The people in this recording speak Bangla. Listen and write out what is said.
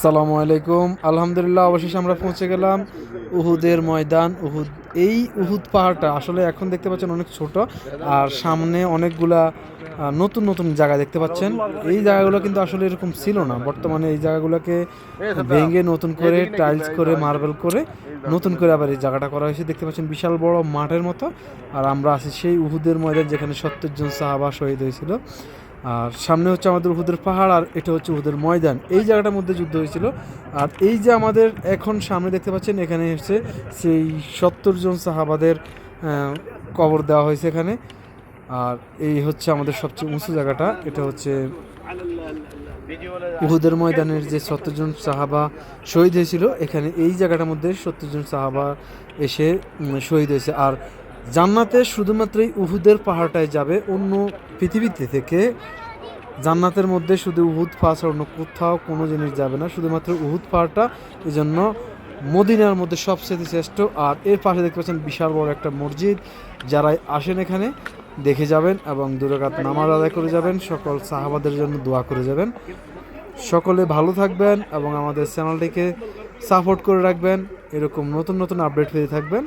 সালামু আলাইকুম। আলহামদুলিল্লাহ, অবশেষে আমরা পৌঁছে গেলাম উহুদের ময়দান, উহুদ। এই উহুদ পাহাড়টা আসলে এখন দেখতে পাচ্ছেন অনেক ছোট, আর সামনে অনেকগুলা নতুন নতুন জায়গা দেখতে পাচ্ছেন। এই জায়গাগুলো কিন্তু আসলে এরকম ছিল না। বর্তমানে এই জায়গাগুলোকে ভেঙে নতুন করে টাইলস করে মার্বেল করে, নতুন করে আবার এই জায়গাটা করা হয়েছে। দেখতে পাচ্ছেন বিশাল বড় মাঠের মতো। আর আমরা আছি সেই উহুদের ময়দান যেখানে সত্তর জন সাহাবা শহীদ হয়েছিল। আর সামনে হচ্ছে আমাদের উহুদের পাহাড় আর এটা হচ্ছে উহুদের ময়দান। এই জায়গাটার মধ্যে যুদ্ধ হয়েছিল। আর এই যে আমাদের এখন সামনে দেখতে পাচ্ছেন, এখানে হচ্ছে সেই সত্তর জন সাহাবাদের কবর দেওয়া হয়েছে এখানে। আর এই হচ্ছে আমাদের সবচেয়ে উঁচু জায়গাটা। এটা হচ্ছে উহুদের ময়দানের যে সত্তর জন সাহাবা শহীদ হয়েছিল, এখানে এই জায়গাটার মধ্যে সত্তর জন সাহাবা এসে শহীদ হয়েছে। আর জান্নাতে শুধুমাত্রই উহুদের পাহাড়টায় যাবে অন্য পৃথিবীতে থেকে। জান্নাতের মধ্যে শুধু উহুদ পাহাড় অন্য কোথাও কোনো জিনিস যাবে না। শুধুমাত্র উহুদ পাহাড়টা এই জন্য মদিনার মধ্যে সবচেয়ে শ্রেষ্ঠ। আর এর পাশে দেখতে পাচ্ছেন বিশাল বড় একটা মসজিদ। যারা আসেন এখানে, দেখে যাবেন এবং দুরাকাত নামাজ আদায় করে যাবেন। সকল সাহাবাদের জন্য দোয়া করে যাবেন। সকলে ভালো থাকবেন এবং আমাদের চ্যানেলটিকে সাপোর্ট করে রাখবেন। এরকম নতুন নতুন আপডেট পেয়ে থাকবেন।